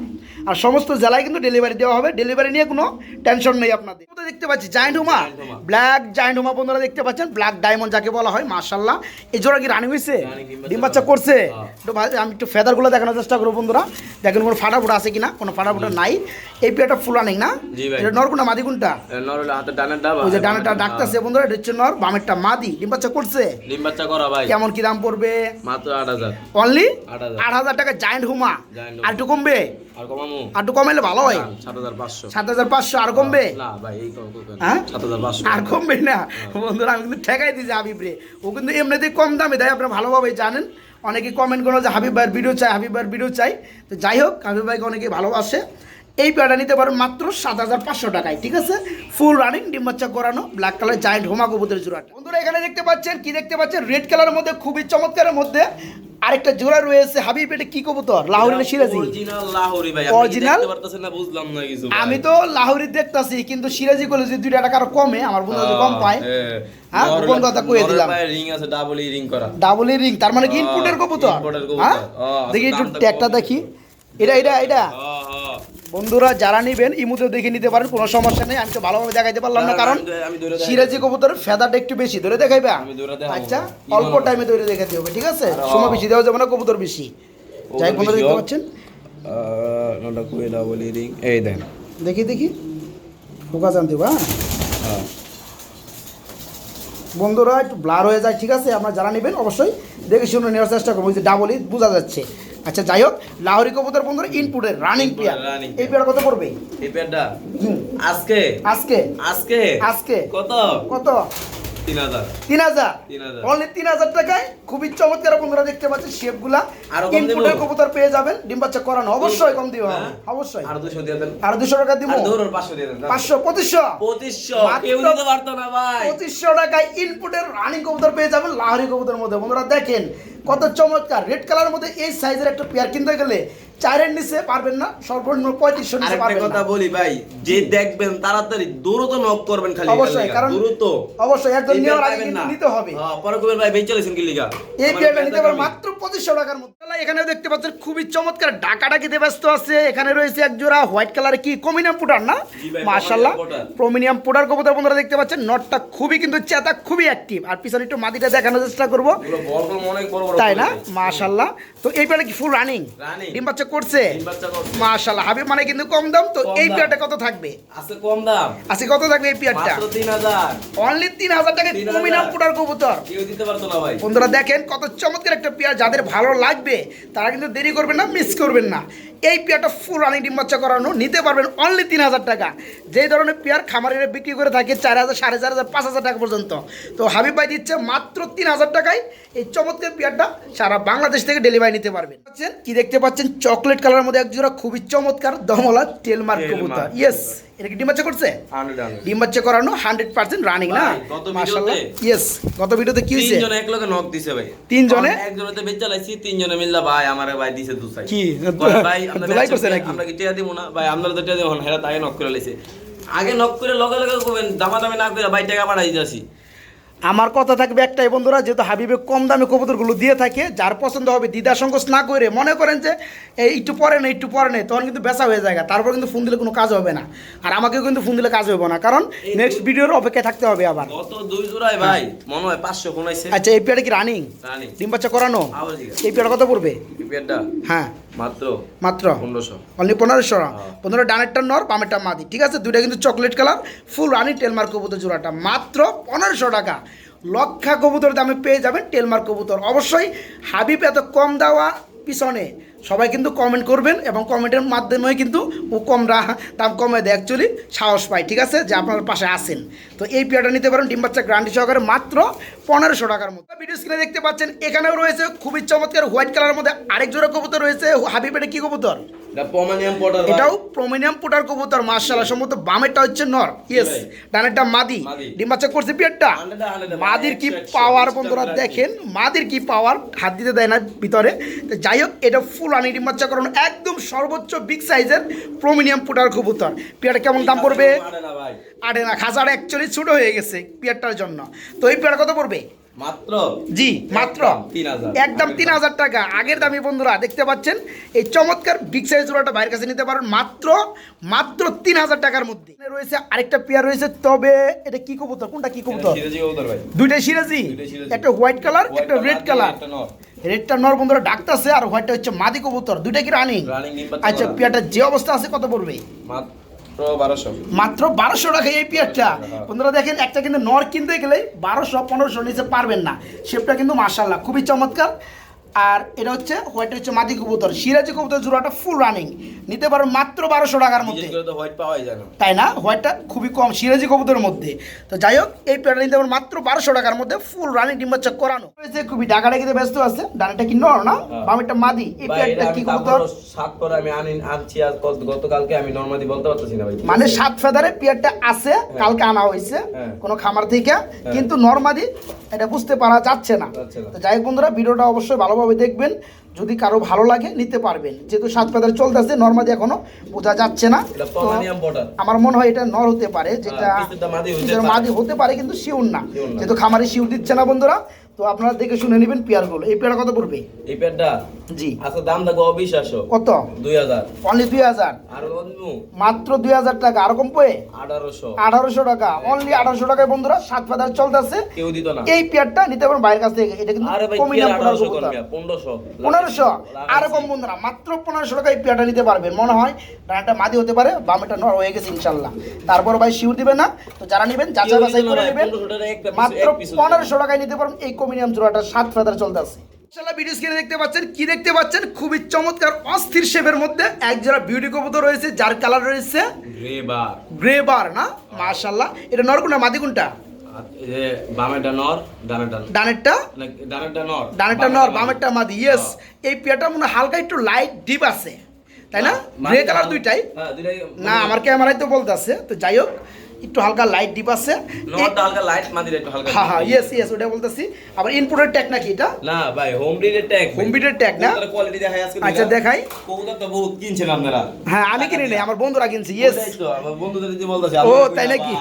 Speaker 1: আর সমস্ত জেলায় কিন্তু ডেলিভারি দেওয়া হবে ডেলিভারি নিয়ে কোনো টেনশন নেই আপনাদের। দেখতে পাচ্ছি জায়েন্ট হুমা ব্ল্যাক জায়েন্ট হুমা বন্ধুরা দেখতে পাচ্ছেন ব্ল্যাক ডায়মন্ড যাকে বলা হয় মার্শাল্লাহ এই জোড়া কি রানি হয়েছে
Speaker 2: ডিম বাচ্চা।
Speaker 1: করছে?
Speaker 2: হ্যাঁ।
Speaker 1: একটু ভাই- আমি একটু ফেদারগুলো দেখানোর চেষ্টা করব বন্ধুরা। দেখেন কোনো ফাটা ফুটা আছে কিনা? কোনো ফাটা ফুটা নাই। এই পেয়ারটা ফুল রানিং না। এটা মাদি কোনটা
Speaker 2: নর হলো হাতের ডানের ডাবা
Speaker 1: ওই যে ডানাটা ডাকতেছে বন্ধুরা এটা হচ্ছে নর বামেরটা মাদি। ডিম বাচ্চা করছে
Speaker 2: ডিম বাচ্চা করা ভাই।
Speaker 1: কেমন কি দাম পড়বে?
Speaker 2: মাত্র আট হাজার।
Speaker 1: অনলি
Speaker 2: আট হাজার।
Speaker 1: আট হাজার টাকা জায়েন্ট হুমা। আর একটু কমবে?
Speaker 2: আর কমামু?
Speaker 1: একটু কমাইলে ভালো হয়? কমবে?
Speaker 2: না ভাই এই কম
Speaker 1: হ্যাঁ? আর কমবে না? বন্ধুরা আমি কিন্তু ঠেকাই দিয়েছি হাবিব রে ও কিন্তু এমনিতেই কম দামে দেয় আপনারা ভালোভাবেই জানেন। অনেকে কমেন্ট করো যে হাবিব ভাইয়ের ভিডিও চাই হাবিব ভাইয়ের ভিডিও চাই। তো যাই হোক হাবিব ভাইকে অনেকে ভালোবাসে। এই পেয়ারটা নিতে পারেন মাত্র সাত হাজার পাঁচশো টাকায় ঠিক আছে? ফুল রানিং ডিম বাচ্চা করানো ব্ল্যাক কালার জায়েন্ট হোমা কবুতরের জোড়া বন্ধুরা এখানে দেখতে পাচ্ছেন কি দেখতে পাচ্ছেন? রেড কালারের মধ্যে খুবই চমৎকারের মধ্যে আরেকটা জোড়া রয়েছে। হাবিব এটা কি কবুতর? লাহোরি না সিরাজি?
Speaker 2: অরিজিনাল লাহোরি ভাই অরিজিনাল দেখতে না বুঝলাম না কিছু
Speaker 1: আমি তো লাহোরি দেখতাছি কিন্তু সিরাজি করলে যদি দুইটা টাকা কমে আমার বন্ধু কম পায় হ্যাঁ, কোন কথা কইয়ে দিলাম।
Speaker 2: পায়ে রিং আছে ডাবল রিং করা।
Speaker 1: ডাবল রিং তার মানে কি
Speaker 2: হ্যাঁ,
Speaker 1: ইনপুটের কবুতর? হ্যাঁ?
Speaker 2: হ্যাঁ,
Speaker 1: দেখি একটু ট্যাগটা দেখি। এটা এটা এটা?
Speaker 2: হ্যাঁ, হ্যাঁ।
Speaker 1: বন্ধুরা যারা নিবেন ইমুতে দেখে নিতে পারেন কোনো সমস্যা নেই। আমি তো ভালোভাবে দেখাইতে পারলাম না কারণ। সিরাজি কবুতরের ফেদাটা একটু বেশি। ধরে দেখাইবা। আচ্ছা অল্প টাইমে ধরে দেখাতে হবে ঠিক আছে? সময়। বেশি দেওয়া যাবে না কবুতর বেশি। যাই বন্ধুরা দেখতে পাচ্ছেন?
Speaker 2: এই দেন।
Speaker 1: দেখি দেখি। ফোকাস আনতে হ্যাঁ?
Speaker 2: হ্যাঁ।
Speaker 1: বন্ধুরা একটু ব্লার হয়ে যায় ঠিক আছে? আপনারা যারা নেবেন অবশ্যই দেখে শুনে নেওয়ার চেষ্টা করব। যে ডাবলই বোঝা যাচ্ছে। আচ্ছা যাই হোক লাহোরি কবুতর বন্ধুরা ইনপুটের রানিং প্লেয়ার এই প্লেয়ার কত পড়বে?
Speaker 2: এই
Speaker 1: হুম,
Speaker 2: আজকে?
Speaker 1: আজকে?
Speaker 2: আজকে?
Speaker 1: আজকে?
Speaker 2: কত?
Speaker 1: কত?
Speaker 2: তিন হাজার।
Speaker 1: তিন হাজার? অনলি তিন হাজার টাকায় খুবই চমৎকার বন্ধুরা দেখতে পাচ্ছেন শেপগুলা
Speaker 2: আরও
Speaker 1: ইনপুটের কবুতর পেয়ে যাবেন। ডিম বাচ্চা করানো অবশ্যই কম দিব
Speaker 2: হ্যাঁ?
Speaker 1: অবশ্যই।
Speaker 2: আর দুশো দিয়ে দেন।
Speaker 1: আর দুশো টাকা দিব।
Speaker 2: ধরুন পাঁচশো দিয়ে দেন।
Speaker 1: পাঁচশো পঁচিশশো।
Speaker 2: পঁচিশশো।
Speaker 1: মাত্র
Speaker 2: কেউ দিতে পারতো না ভাই।
Speaker 1: পঁচিশশো টাকায় ইনপুটের রানিং কবুতর পেয়ে যাবেন লাহরি কবুতর মধ্যে। বন্ধুরা দেখেন কত চমৎকার রেড কালারের মধ্যে এই সাইজের একটা পেয়ার কিনতে গেলে চারের নিচে পারবেন না সর্বনিম্ন পঁয়ত্রিশশো
Speaker 2: আরেকটা কথা বলি ভাই যে দেখবেন তাড়াতাড়ি দ্রুত নক করবেন খালি
Speaker 1: অবশ্যই, কারণ-
Speaker 2: দ্রুত।
Speaker 1: অবশ্যই নেওয়ার আগে নিতে হবে।
Speaker 2: হ্যাঁ, পরে কবেন ভাই বেচ চলেছেন কি লিগা?
Speaker 1: এই পেয়ারটা নিতে পারেন মাত্র পঁচিশশো টাকার মধ্যে। এখানে দেখতে পাচ্ছেন খুবই চমৎকার ডাকাডাকিতে ব্যস্ত আছে। এখানে রয়েছে এক জোড়া হোয়াইট কালার কি কমিনিয়াম পুটার না? মার্শাল্লাহ
Speaker 2: Chromium
Speaker 1: প্রমিনিয়াম পুটার কবুতর বন্ধুরা দেখতে পাচ্ছেন নটটা খুবই কিন্তু চেতা খুবই অ্যাক্টিভ আর পিছনে একটু মাটিটা দেখানোর চেষ্টা করব। তাই না?
Speaker 2: ভাই।
Speaker 1: তো এই পেয়ারটা কি ফুল রানিং। ডিম বাচ্চা করছে?
Speaker 2: ডিম
Speaker 1: মাশাল্লাহ হাবিব মানে কিন্তু কম দাম তো এই। পেয়ারটা কত থাকবে?
Speaker 2: আছে কম দাম।
Speaker 1: আজকে কত থাকবে এই পেয়ারটা?
Speaker 2: মাত্র তিন হাজার।
Speaker 1: অনলি তিন হাজার টাকা
Speaker 2: 3000
Speaker 1: প্রমিনিয়াম পুটার কবুতর।
Speaker 2: কেউ দিতে পারতো না ভাই।
Speaker 1: বন্ধুরা দেখেন কত চমৎকার একটা পেয়ার যাদের ভালো লাগবে তারা কিন্তু দেরি করবেন না মিস করবেন না। এই পেয়ারটা ফুল রানিং ডিম বাচ্চা করানো নিতে পারবেন অনলি তিন হাজার টাকা। যেই ধরনের পেয়ার খামারিরা বিক্রি করে থাকে চার হাজার সাড়ে চার হাজার পাঁচ হাজার টাকা পর্যন্ত। তো হাবিব ভাই দিচ্ছে মাত্র তিন হাজার টাকায় এই চমৎকার পেয়ারটা সারা বাংলাদেশ থেকে ডেলিভারি নিতে পারবেন। কি দেখতে পাচ্ছেন? চকলেট কালারের মধ্যে এক জোড়া খুবই চমৎকার দমলা
Speaker 2: Tailmark।
Speaker 1: কবুতর। ইয়েস এটা কি ডিম বাচ্চা করছে? ডিম বাচ্চা করানো হান্ড্রেড পার্সেন্ট রানিং না?
Speaker 2: ভিডিওতে-
Speaker 1: ইয়েস গত ভিডিওতে কি হয়েছে?
Speaker 2: তিনজনে এক লগে নক দিছে ভাই।
Speaker 1: তিনজনে?
Speaker 2: আমার একজনেতে বেচ চালাইছি তিনজনে মিললা ভাই আমারে ভাই দিছে দু সাইড
Speaker 1: কি?
Speaker 2: ভাই আমরা
Speaker 1: ধুলাই করছে নাকি?
Speaker 2: আমরা কি টিয়া দিব না? ভাই আমরা তো টিয়া দিব হেরা তাই নক করে লাইছে। আগে নক করে লগে লগে কবেন দামা দামি না করে ভাই টাকা পাঠাই যাচ্ছি
Speaker 1: আমার কথা থাকবে একটাই বন্ধুরা যেহেতু হাবিবে কম দামে কবুতরগুলো দিয়ে থাকে যার পছন্দ হবে দ্বিধা সংকোচ না করে মনে করেন যে এই একটু পরে নেই একটু পরে নেই তখন কিন্তু বেচা হয়ে যায় তারপর কিন্তু ফোন দিলে কোনো কাজ হবে না। আর আমাকেও কিন্তু ফোন দিলে কাজ হবে না। কারণ নেক্সট ভিডিওর অপেক্ষায় থাকতে হবে আবার।
Speaker 2: দুই ভাই মনে হয় পাঁচশো
Speaker 1: আচ্ছা এই পেয়ারটা কি রানিং ডিম বাচ্চা করানো? এই পেয়ারটা কত পড়বে? হ্যাঁ।
Speaker 2: মাত্র?
Speaker 1: মাত্র।
Speaker 2: পনেরোশো।
Speaker 1: অনলি পনেরোশো
Speaker 2: হ্যাঁ।
Speaker 1: পনেরো ডানেরটা নর বামেরটা মাদি। ঠিক আছে? দুইটা কিন্তু চকলেট কালার ফুল রানি টেলমার কবুতর জোড়াটা। মাত্র পনেরোশো টাকা। লক্ষা কবুতর দামে পেয়ে যাবেন টেলমার কবুতর। অবশ্যই হাবিব এত কম দেওয়া পিছনে সবাই কিন্তু কমেন্ট করবেন এবং কমেন্টের মাধ্যমে কিন্তু ও কম রা- দাম কমে দেয় অ্যাকচুয়ালি সাহস পায়। ঠিক আছে? যে আপনার পাশে আসেন তো এই পেয়ারটা নিতে পারেন ডিম বাচ্চা গ্রান্টি সহকারে মাত্র পনেরোশো টাকার মতো। ভিডিও স্ক্রিনে দেখতে পাচ্ছেন এখানেও রয়েছে খুবই চমৎকার হোয়াইট কালারের মধ্যে আরেক জোড়া কবুতর রয়েছে। হাবিব এটা কি কবুতর?
Speaker 2: এটা
Speaker 1: এটাও প্রমিনিয়াম পুটার কবুতর মার্শাল্লাহ সম্ভবত বামেরটা হচ্ছে নর। ইয়েস ডানেরটা মাদি।
Speaker 2: মাদি।
Speaker 1: করছে পিয়ারটা?
Speaker 2: 100 100
Speaker 1: মাদির কি পাওয়ার বন্ধুরা দেখেন মাদির কি পাওয়ার হাত দিতে দেয় না ভিতরে। তো যাই হোক এটা ফুল আনি ডিম বাচ্চা করানো একদম সর্বোচ্চ বিগ সাইজের প্রমিনিয়াম পুটার কবুতর। পিয়ারটা কেমন দাম পড়বে? আটে না খাঁচাটা অ্যাকচুয়ালি ছোটো হয়ে গেছে পিয়ারটার জন্য। তো এই পিয়ার কত পড়বে?
Speaker 2: মাত্র
Speaker 1: জি মাত্র। একদম তিন হাজার। টাকা। আগের দামি বন্ধুরা দেখতে পাচ্ছেন? এই চমৎকার বিগ সাইজ জোড়াটা বাইরের কাছে নিতে পারেন। মাত্র মাত্র তিন হাজার টাকার মধ্যে। রয়েছে আরেকটা পেয়ার রয়েছে তবে এটা কি কবুতর? কোনটা কি কবুতর?
Speaker 2: কবুতর
Speaker 1: সিরাজি? একটা হোয়াইট কালার একটা রেড কালার রেডটা নর বন্ধুরা ডাকতেছে আর হোয়াইটটা হচ্ছে মাদি কবুতর। দুইটা কি রানিং আচ্ছা। পেয়ারটা যে অবস্থা আছে কত পড়বে?
Speaker 2: মাত্র
Speaker 1: মাত্র বারোশো। টাকা এই পিয়ারটা। বন্ধুরা দেখেন একটা কিন্তু নর কিনতে গেলে বারোশো পনেরোশো নিচে পারবেন না। শেপটা কিন্তু মার্শাল্লাহ খুবই চমৎকার। আর এটা হচ্ছে হোয়াইট হচ্ছে মাদি কবুতর। সিরাজি কবুতর জোড়াটা ফুল রানিং নিতে পারো মাত্র বারোশো টাকার মধ্যে।
Speaker 2: হোয়াইট পাওয়াই যায় না।
Speaker 1: তাই না? হোয়াইটটা খুবই কম সিরাজি কবুতরের মধ্যে। তো যাই হোক এই প্যাটার্ন নিতে পারেন মাত্র বারোশো টাকার মধ্যে ফুল রানিং ডিম্বাচ্চা করানো। হয়েছে খুবই ডাকাডাকিতে ব্যস্ত আছে ডানাটা কি নর না?
Speaker 2: হ্যাঁ।
Speaker 1: বামেরটা মাদি। এই
Speaker 2: এটা
Speaker 1: কি কবুতর?
Speaker 2: সাত করে আমি আনি আনছি আজ গতকালকে আমি নর্মালি বলতে পারতেছি না ভাই।
Speaker 1: মানে সাত ফেদারে পিয়ারটা আছে কালকে আনা হয়েছে
Speaker 2: হ্যাঁ।
Speaker 1: কোনো খামার থেকে। কিন্তু নর্মাদি এটা বুঝতে পারা যাচ্ছে না। তো যাই হোক বন্ধুরা ভিডিওটা অবশ্যই ভালোভাবে দেখবেন যদি কারও ভালো লাগে নিতে পারবেন যেহেতু সাত পাতার চলতেছে নর্মাদি এখনও বোঝা যাচ্ছে না তো আমার মনে হয় এটা নর হতে পারে যেটা।
Speaker 2: মাদি হতে পারে
Speaker 1: কিন্তু শিউর না। যেহেতু খামারে শিউর দিচ্ছে না বন্ধুরা তো আপনারা দেখে শুনে নেবেন পেয়ারগুলো। এই পেয়ার কত পড়বে?
Speaker 2: এই প্যাডটা
Speaker 1: জি।
Speaker 2: আচ্ছা দাম থাকবে অবিশ্বাস্য।
Speaker 1: কত?
Speaker 2: দুই হাজার।
Speaker 1: অনলি দুই হাজার।
Speaker 2: আর
Speaker 1: মাত্র দুই হাজার টাকা। আর কম পয়ে
Speaker 2: আঠারোশো।
Speaker 1: আঠারোশো টাকা। অনলি আঠারোশো টাকায় বন্ধুরা সাত ফেদার চলতেছে।
Speaker 2: কেউ দিত না।
Speaker 1: এই পেয়ারটা নিতে পারেন বাইরের কাছ থেকে। এটা কিন্তু কমই না। পনেরোশো।
Speaker 2: পনেরোশো?
Speaker 1: আর কম বন্ধুরা মাত্র পনেরোশো টাকা এই পেয়ারটা নিতে পারবেন। মনে হয় ডানাটা মাদি হতে পারে বামেটা নর হয়ে গেছে ইনশাল্লাহ। তারপর ভাই শিউর দিবে না। তো যারা নেবেন যাচাই বাছাই করে নেবেন।
Speaker 2: 1500 টাকা একটা piece-
Speaker 1: মাত্র পনেরোশো টাকায় নিতে পারেন এই কমিনিয়াম জোড়াটা সাত ফেদার চলতেছে ইনশাল্লাহ ভিডিও স্ক্রিনে দেখতে পাচ্ছেন কি দেখতে পাচ্ছেন? খুবই চমৎকার অস্থির শেপের মধ্যে এক জোড়া বিউটি কবুতর রয়েছে যার কালার রয়েছে
Speaker 2: গ্রে বার
Speaker 1: গ্রে বার না? মাশাল্লাহ এটা নরকুন্ডা মাদি কোনটা?
Speaker 2: আর এই যে নর ডানেটা
Speaker 1: ডানেরটা?
Speaker 2: ডানেরটা নর।
Speaker 1: ডানেরটা নর বামেরটা মাদি ইয়েস এই পেয়ারটা মনে হালকা একটু লাইট ডিপ আছে। তাই না? গ্রে কালার দুইটাই।
Speaker 2: হ্যাঁ
Speaker 1: না আমার ক্যামেরায় তো বলতেছে তো যাই হোক। একটু হালকা লাইট ডিপ আছে।
Speaker 2: নরটা হালকা লাইট মাদির একটু হালকা
Speaker 1: হ্যাঁ হ্যাঁ ইয়েস ইয়েস ওটা বলতেছি। আবার ইনপুটের ট্যাগ নাকি এটা?
Speaker 2: না ভাই হোম ব্রিডের ট্যাগ
Speaker 1: breed এর tag না?
Speaker 2: কোয়ালিটি দেখাই আজকে
Speaker 1: আচ্ছা, দেখাই।
Speaker 2: কবুতর তো বহুত কিনছেন আপনারা।
Speaker 1: হ্যাঁ আমি কিনে নেই আমার বন্ধুরা কিনছি ইয়েস
Speaker 2: তো আমার বন্ধুদের দিদি বলতেছে
Speaker 1: ও তাই নাকি।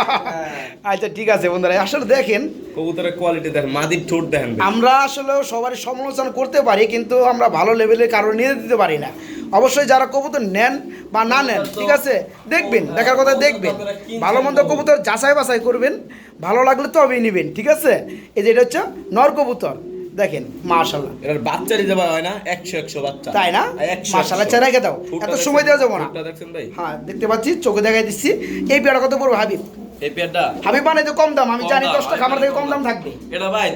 Speaker 1: (laughs) আচ্ছা ঠিক আছে বন্ধুরা আসলে দেখেন
Speaker 2: কবুতরের কোয়ালিটি দেখেন মাদির ঠোঁট দেখেন
Speaker 1: আমরা আসলে সবারই সমালোচনা করতে পারি কিন্তু আমরা ভালো লেভেলের কারও নিয়ে দিতে পারি না। অবশ্যই যারা কবুতর নেন বা না নেন ঠিক আছে? দেখবেন দেখার কথা দেখবেন। ভালো মন্দ কবুতর যাচাই বাছাই করবেন ভালো লাগলে তো তবেই নেবেন ঠিক আছে? এই যে এটা হচ্ছে নর কবুতর দেখেন মাশাল্লাহ
Speaker 2: এটার বাচ্চা দিতে পারা হয় না একশো একশো বাচ্চা।
Speaker 1: তাই না? মাশাআল্লাহ,
Speaker 2: একশো।
Speaker 1: রেখে দাও। এত সময় দেওয়া যাবে না।
Speaker 2: দেখছেন ভাই?
Speaker 1: হ্যাঁ দেখতে পাচ্ছি চোখে দেখাই দিচ্ছি। এই পেয়ারা কত পড়বে হাবিব?
Speaker 2: এই পেয়ারটা?
Speaker 1: হাবিব মানে তো কম দাম আমি জানি
Speaker 2: 10
Speaker 1: টাকা
Speaker 2: আমার
Speaker 1: থেকে
Speaker 2: কম
Speaker 1: দাম। থাকবে।
Speaker 2: এটা ভাই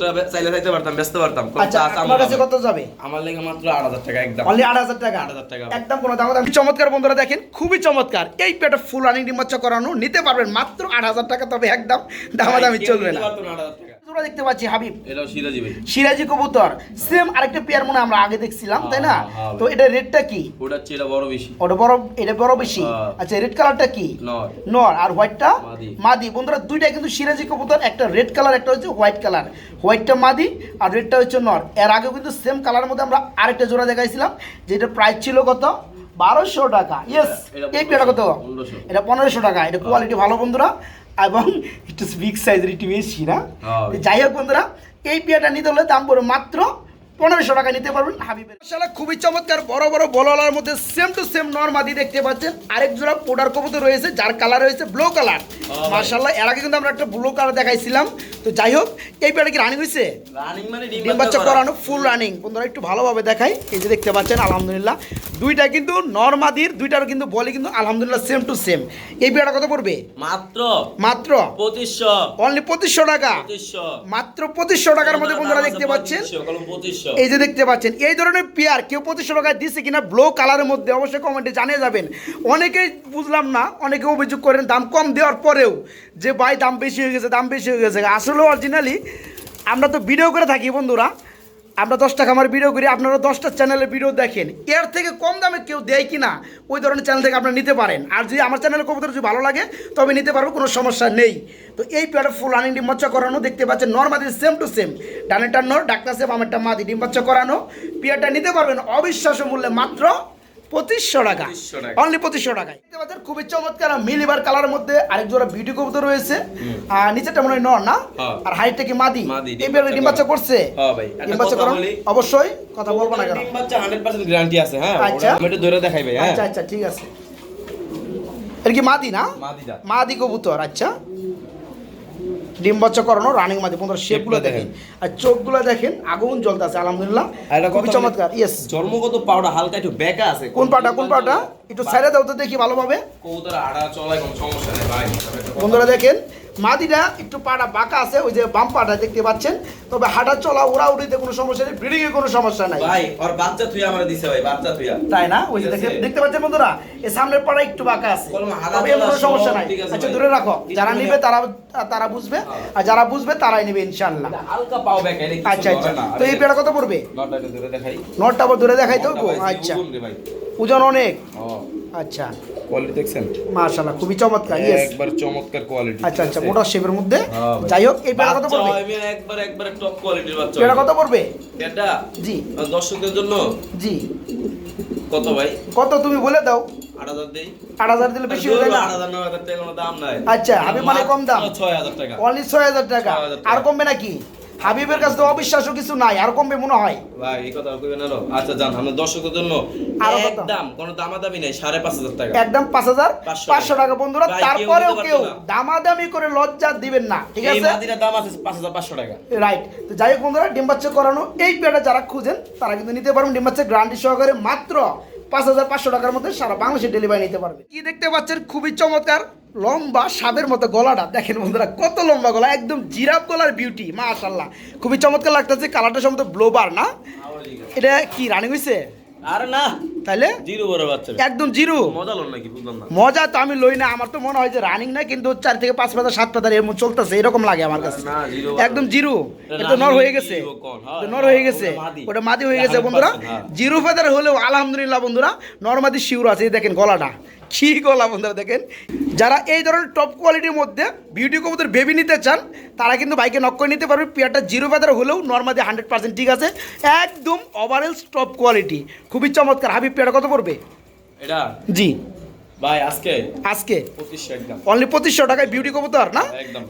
Speaker 2: টাকা চাইলে চাইতে পারতাম বেচতে পারতাম।
Speaker 1: আচ্ছা আমার কাছে কত যাবে?
Speaker 2: আমার লাগে মাত্র টাকা একদম।
Speaker 1: অনলি টাকা।
Speaker 2: 8,000 টাকা।
Speaker 1: একদম কোনো দাম দাম। চমৎকার বন্ধুরা দেখেন খুবই চমৎকার। এই পেটা ফুল রানিং ডিমাচ্চা করানো নিতে পারবেন মাত্র আট হাজার টাকা তবে একদম দামাদামি
Speaker 2: দামি
Speaker 1: চলবে না।
Speaker 2: পারতো না 8,000 টাকা।
Speaker 1: তোমরা দেখতে পাচ্ছি হাবিব।
Speaker 2: এটাও সিরাজি ভাই।
Speaker 1: সিরাজি কবুতর। সেম আরেকটা পেয়ার মনে আমরা আগে দেখছিলাম তাই না?
Speaker 2: হ্যাঁ, হ্যাঁ,
Speaker 1: তো এটা রেটটা কি?
Speaker 2: ওটার চেয়ে এটা বড় বেশি।
Speaker 1: ওটা বড় এটা বড় বেশি?
Speaker 2: হ্যাঁ।
Speaker 1: আচ্ছা রেড কালারটা কি? নর। আর হোয়াইটটা
Speaker 2: মাদি।
Speaker 1: বন্ধুরা দুইটা কিন্তু সিরাজি কবুতর একটা রেড কালার একটা হচ্ছে হোয়াইট কালার হোয়াইটটা মাদি আর রেডটা হচ্ছে নর। এর আগেও কিন্তু সেম কালারের মধ্যে আমরা আরেকটা জোড়া দেখাইছিলাম যেটা প্রাইস ছিল কত? বারোশো টাকা। ইয়েস এই পেয়ারটা কত? এটা পনেরোশো টাকা। এটা কোয়ালিটি ভালো বন্ধুরা। এবং একটু বিগ সাইজের একটু বেশি না। যাই হোক বন্ধুরা এই বিয়াটা নিতে হলে দাম পড়বে মাত্র পনেরোশো টাকা নিতে পারবেন। হাবিবের। মাশাআল্লাহ খুবই চমৎকার বড় বড় বলালার মধ্যে সেম টু সেম নর্মাদি দেখতে পাচ্ছেন। আরেক জোড়া পোডার কবুতর রয়েছে যার কালার রয়েছে ব্লু কালার
Speaker 2: ভাই।
Speaker 1: মার্শাল্লাহ এর আগে কিন্তু আমরা একটা ব্লু কালার দেখাইছিলাম। তো যাই হোক এই পেয়ারটা কি রানিং হয়েছে
Speaker 2: রানিং মানে ডিম
Speaker 1: বাচ্চা করানো ফুল রানিং বন্ধুরা একটু ভালোভাবে দেখাই। এই যে দেখতে পাচ্ছেন আলহামদুলিল্লাহ। দুইটা কিন্তু নর্মাদির দুইটার কিন্তু বলি কিন্তু আলহামদুলিল্লাহ সেম টু সেম এই পেয়ারটা কত পড়বে?
Speaker 2: মাত্র
Speaker 1: মাত্র
Speaker 2: পঁচিশশো।
Speaker 1: অনলি পঁচিশশো টাকা। মাত্র পঁচিশশো টাকার মধ্যে বন্ধুরা দেখতে পাচ্ছেন।
Speaker 2: পঁচিশশো।
Speaker 1: এই যে দেখতে পাচ্ছেন, এই ধরনের পেয়ার কেউ পঁচিশশো টাকায় দিচ্ছে কিনা ব্লু কালারের মধ্যে অবশ্যই কমেন্টে জানিয়ে যাবেন। অনেকেই বুঝলাম না অনেকে অভিযোগ করেন দাম কম দেওয়ার পরেও যে ভাই দাম বেশি হয়ে গেছে, দাম বেশি হয়ে গেছে। আসলে অরিজিনালি আমরা তো ভিডিও করে থাকি বন্ধুরা আমরা টাকা আমার ভিডিও করি, আপনারা দশটা চ্যানেলের ভিডিও দেখেন। এর থেকে কম দামে কেউ দেয় কি না ওই ধরনের চ্যানেল থেকে আপনারা নিতে পারেন। আর যদি আমার চ্যানেলের কবুতর যদি ভালো লাগে, তবে নিতে পারব, কোনো সমস্যা নেই। তো এই পেয়ারটা ফুল রানিং ডিম বাচ্চা করানো, দেখতে পাচ্ছেন নর্মাদি সেম টু সেম ডানেরটা নর ডাক্তার সেম আমারটা মাদি, ডিম বাচ্চা করানো। পেয়ারটা নিতে পারবেন অবিশ্বাস্য মূল্যে মাত্র পঁচিশশো টাকা। অনলি পঁচিশশো টাকায়। দেখতে পাচ্ছেন খুবই চমৎকার মিলিবার কালারের মধ্যে আরেক জোড়া বিউটি কবুতর রয়েছে। আর নিচেরটা মনে হয় নর না?
Speaker 2: হ্যাঁ।
Speaker 1: আর হাইটটা কি মাদি? এই পেয়ারটা ডিম বাচ্চা
Speaker 2: করা।
Speaker 1: করছে।
Speaker 2: হ্যাঁ ভাই,
Speaker 1: ডিম বাচ্চা
Speaker 2: কথা
Speaker 1: অবশ্যই কথা বলব না কেন?
Speaker 2: ডিম বাচ্চা 100% গ্যারান্টি আছে হ্যাঁ?
Speaker 1: আচ্ছা।
Speaker 2: আমি একটু ধরে দেখাই ভাই হ্যাঁ।
Speaker 1: আচ্ছা আচ্ছা ঠিক আছে। এটা কি মাদি না? মাদি কবুতর আচ্ছা। ডিম বাচ্চা করানো রানিং মাদি বন্ধুরা শেপগুলো দেখেন। আর চোখগুলো দেখেন আগুন জ্বলতেছে আলহামদুলিল্লাহ।
Speaker 2: আর একটা
Speaker 1: খুবই চমৎকার ইয়েস
Speaker 2: জন্মগত পাউডার হালকা একটু বেঁকা আছে
Speaker 1: কোন পাটা কোন পাটা? একটু সাইডে দাও তো দেখি ভালোভাবে।
Speaker 2: কবুতর আড়া চলায় কোনো সমস্যা নেই ভাই।
Speaker 1: বন্ধুরা দেখেন মাদিটা একটু পাটা বাঁকা আছে ওই যে বাম পাটা দেখতে পাচ্ছেন। তবে হাঁটা চলা ওরা উড়িতে কোনো সমস্যা নেই ব্রিডিং এ কোনো সমস্যা নাই।
Speaker 2: ভাই ওর বাচ্চা তুই আমার দিছে ভাই বাচ্চা তুই
Speaker 1: তাই না? ওই যে দেখতে পাচ্ছেন বন্ধুরা এই সামনের পাড়া একটু বাঁকা আছে।
Speaker 2: কোনো
Speaker 1: তবে কোনো সমস্যা নাই। আচ্ছা দূরে রাখো যারা নিবে তারা তারা বুঝবে
Speaker 2: হ্যাঁ।
Speaker 1: আর যারা বুঝবে তারাই নেবে ইনশাআল্লাহ।
Speaker 2: হালকা পাও ব্যাক
Speaker 1: আচ্ছা আচ্ছা। তো এই পেয়ারা কত পড়বে?
Speaker 2: নটটা ধরে দেখাই।
Speaker 1: নটটা দূরে দেখাই তো? আচ্ছা।
Speaker 2: ওজন
Speaker 1: ওজন অনেক।
Speaker 2: ও।
Speaker 1: আচ্ছা।
Speaker 3: কোয়ালিটি দেখছেন?
Speaker 1: মাশাআল্লাহ খুবই চমৎকার ইয়েস
Speaker 3: একবার চমৎকার কোয়ালিটি
Speaker 1: আচ্ছা আচ্ছা মোটা শেপের মধ্যে?
Speaker 2: হ্যাঁ
Speaker 1: যাই হোক এই পেয়ারা কত পড়বে?
Speaker 2: একবার একবার টপ কোয়ালিটির বাচ্চা
Speaker 1: পেয়ারা কত পড়বে?
Speaker 2: এটা?
Speaker 1: জি।
Speaker 2: দর্শকদের জন্য?
Speaker 1: জি।
Speaker 2: কত ভাই?
Speaker 1: কত তুমি বলে দাও।
Speaker 2: আট হাজার
Speaker 1: দিলে বেশি হয়ে আচ্ছা, হাবিব মানে কম দাম।
Speaker 2: ছয় হাজার টাকা।
Speaker 1: অনলি ছয় হাজার টাকা। আর কমবে নাকি? হাবিবের কাছে তো অবিশ্বাস্য কিছু নাই আর কমবে মনে হয়।
Speaker 2: ভাই এই কথা কইবেন আচ্ছা জান আমরা দর্শকদের জন্য একদম কোনো দামাদামি নেই সাড়ে পাঁচ হাজার টাকা।
Speaker 1: একদম পাঁচ হাজার?
Speaker 2: 500
Speaker 1: পাঁচশো টাকা। বন্ধুরা তারপরেও কেউ দামাদামি করে লজ্জা দিবেন না ঠিক
Speaker 2: এই
Speaker 1: আছে?
Speaker 2: দাম আছে পাঁচ হাজার পাঁচশো টাকা।
Speaker 1: রাইট তো যাই হোক বন্ধুরা ডিম বাচ্চা করানো এই পেয়ারটা যারা খুঁজেন তারা কিন্তু নিতে পারবেন ডিম বাচ্চা গ্রান্টি সহকারে। মাত্র পাঁচ হাজার পাঁচশো টাকার মধ্যে সারা বাংলাদেশে ডেলিভারি নিতে পারবে। কি দেখতে পাচ্ছেন? খুবই চমৎকার, লম্বা সাবের মতো গলাটা। দেখেন বন্ধুরা, কত লম্বা গলা, একদম জিরাফ গলার বিউটি মাশাল্লাহ খুবই চমৎকার লাগতেছে কালারটা সম্ভবত ব্লোবার না? এটা কি রানিং হয়েছে
Speaker 2: আর না
Speaker 1: তাহলে
Speaker 2: জিরো বড় বাচ্চা।
Speaker 1: একদম জিরো।
Speaker 2: মজা লোন নাকি বুঝলাম না।
Speaker 1: মজা তো আমি লই না আমার তো মনে হয় যে রানিং না কিন্তু চার থেকে পাঁচ পাতা সাত পাতা চলতেছে এরকম লাগে আমার কাছে। একদম জিরো।
Speaker 2: এটা
Speaker 1: এটা নর হয়ে গেছে।
Speaker 2: হ্যাঁ,
Speaker 1: নর
Speaker 2: হ্যাঁ,
Speaker 1: হয়ে গেছে।
Speaker 2: ওটা মাদি।
Speaker 1: হয়ে গেছে বন্ধুরা।
Speaker 2: হ্যাঁ।
Speaker 1: জিরো ফেদার হলেও আলহামদুলিল্লাহ বন্ধুরা নর্মাদি শিউর আছে দেখেন গলাটা। কি গলা বন্ধুরা দেখেন। যারা এই ধরনের টপ কোয়ালিটির মধ্যে বিউটি কবুতর বেবি নিতে চান তারা কিন্তু বাইকে নক করে নিতে পারবে। পেয়ারটা জিরো ফেদার হলেও নর্মালি হান্ড্রেড পার্সেন্ট ঠিক আছে। একদম ওভারঅল টপ কোয়ালিটি খুবই চমৎকার। হাবিব পেয়ারটা কত পড়বে?
Speaker 2: এটা?
Speaker 1: জি।
Speaker 2: ভাই আজকে
Speaker 1: আজকে?
Speaker 2: পঁচিশশো একদম।
Speaker 1: অনলি পঁচিশশো টাকায় বিউটি কবুতর না?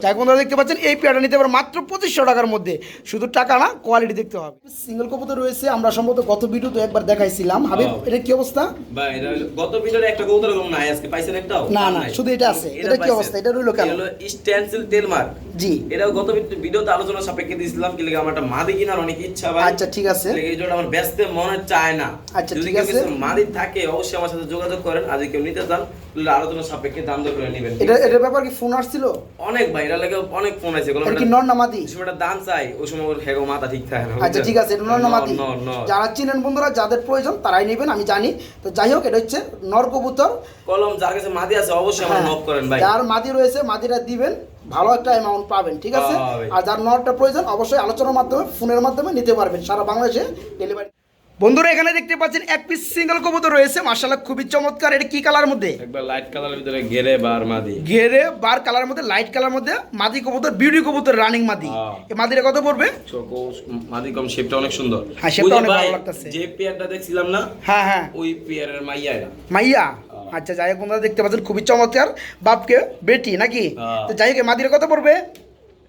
Speaker 1: যাই বন্ধুরা দেখতে পাচ্ছেন এই পেয়ারটা নিতে পারো মাত্র পঁচিশশো টাকার মধ্যে। শুধু টাকা না কোয়ালিটি দেখতে হবে। সিঙ্গেল কবুতর রয়েছে আমরা সম্ভবত গত ভিডিও তো একবার দেখাইছিলাম। হাবিব
Speaker 2: হ্যাঁ।
Speaker 1: এটা কি অবস্থা?
Speaker 2: ভাই এটা গত ভিডিওতে একটা কবুতর কম নাই আজকে পাইছেন একটাও
Speaker 1: না, না, শুধু এটা আছে। এটা কি অবস্থা? এটা রইল কেন?
Speaker 2: হলো স্টেনসিল তেলমার্ক
Speaker 1: জি।
Speaker 2: এটাও গত ভিডিওতে আলোচনা সাপেক্ষে দিয়েছিলাম কি লাগে আমার একটা মাদি কেনার অনেক ইচ্ছা ভাই।
Speaker 1: আচ্ছা ঠিক আছে।
Speaker 2: এই জন্য আমার ব্যস্ত মনে চায় না।
Speaker 1: আচ্ছা, ঠিক আছে।
Speaker 2: মাদি থাকে অবশ্যই আমার সাথে যোগাযোগ করেন। আজ কেউ নিতে চান তাহলে আলোচনা সাপেক্ষে দাম দর করে নেবেন।
Speaker 1: এটা এটার ব্যাপার কি ফোন আসছিল?
Speaker 2: অনেক ভাই এটা লাগে অনেক ফোন আছে কোনো
Speaker 1: কি নর না মাদি
Speaker 2: ওই দাম চাই ওই সময় ওর হেগো মাথা ঠিক থাকে না
Speaker 1: আচ্ছা ঠিক আছে এটা নর মাদি
Speaker 2: নর, নর।
Speaker 1: যারা চিনেন বন্ধুরা যাদের প্রয়োজন তারাই নেবেন আমি জানি। তো যাই হোক এটা হচ্ছে নর কবুতর।
Speaker 2: কলম যার কাছে মাদি আছে অবশ্যই আমার
Speaker 1: হ্যাঁ,
Speaker 2: নক করেন ভাই।
Speaker 1: যার মাদি রয়েছে মাদিটা দিবেন ভালো একটা অ্যামাউন্ট পাবেন ঠিক আছে?
Speaker 2: হ্যাঁ,
Speaker 1: আর যার নটটা প্রয়োজন অবশ্যই আলোচনার মাধ্যমে ফোনের মাধ্যমে নিতে পারবেন সারা বাংলাদেশে ডেলিভারি বন্ধুরা এখানে দেখতে পাচ্ছেন এক পিস সিঙ্গেল কবুতর রয়েছে। মার্শাল্লাহ খুবই চমৎকার। এটা কি কালার মধ্যে?
Speaker 2: একবার লাইট কালারের ভিতরে গেরে বার মাদি।
Speaker 1: ঘেরে বার কালার মধ্যে লাইট কালার মধ্যে মাদি কবুতর বিউটি কবুতর রানিং মাদি।
Speaker 2: হ্যাঁ।
Speaker 1: এই মাদিটা কত পড়বে?
Speaker 2: মাদি কম শেপটা অনেক সুন্দর।
Speaker 1: হ্যাঁ, শেপটা অনেক ভালো লাগতাছে।
Speaker 2: যে পেয়ারটা দেখছিলাম না
Speaker 1: হ্যাঁ হ্যাঁ।
Speaker 2: ওই পেয়ারের মাইয়া এরা
Speaker 1: মাইয়া? আচ্ছা যাই হোক বন্ধুরা দেখতে পাচ্ছেন খুবই চমৎকার। বাপকে বেটি নাকি?
Speaker 2: হ্যাঁ।
Speaker 1: তো যাই হোক মাদিটা কত পড়বে?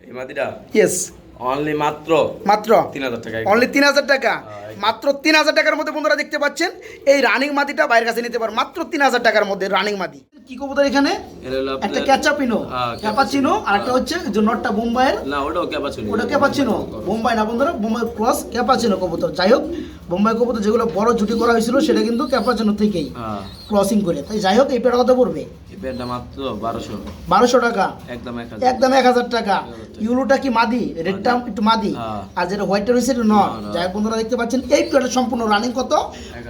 Speaker 2: এই মাদিটা?
Speaker 1: ইয়েস
Speaker 2: অনলি মাত্র
Speaker 1: মাত্র?
Speaker 2: তিন হাজার টাকা।
Speaker 1: অনলি তিন হাজার টাকা?
Speaker 2: হ্যাঁ,
Speaker 1: মাত্র তিন হাজার টাকার মধ্যে বন্ধুরা দেখতে পাচ্ছেন এই রানিং মাদিটা বাইরের কাছে নিতে মাত্র তিন হাজার টাকার মধ্যে রানিং মাদি। কি কবুতর এখানে? একটা ক্যাচাপিনো।
Speaker 2: হ্যাঁ,
Speaker 1: ক্যাপাচিনো। আর একটা হচ্ছে যে নটটা বোম্বাইয়ের।
Speaker 2: না ওটাও ক্যাপাচুনি।
Speaker 1: ওটা ক্যাপাচিনো। বোম্বাই না বন্ধুরা বোম্বাই ক্রস ক্যাপাচিনো কবুতর। যাই হোক বোম্বাই কবুতর যেগুলো বড় জুটি করা হয়েছিল সেটা কিন্তু ক্যাপাচিনো থেকেই
Speaker 2: হ্যাঁ।
Speaker 1: ক্রসিং করে। তাই যাই হোক এই পেটা কথা পড়বে
Speaker 2: পেয়ারটা মাত্র বারোশো।
Speaker 1: বারোশো টাকা?
Speaker 2: একদম এক হাজার।
Speaker 1: একদম এক হাজার টাকা। ইউলোটা কি মাদি? রেডটা একটু মাদি?
Speaker 2: হ্যাঁ।
Speaker 1: আর যেটা হোয়াইটটা রয়েছে এটা নয় যাই বন্ধুরা দেখতে পাচ্ছেন এই পেটা সম্পূর্ণ রানিং কত?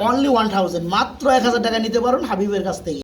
Speaker 1: অনলি ওয়ান থাউজেন্ড মাত্র এক হাজার টাকা নিতে পারেন হাবিবের কাছ থেকে।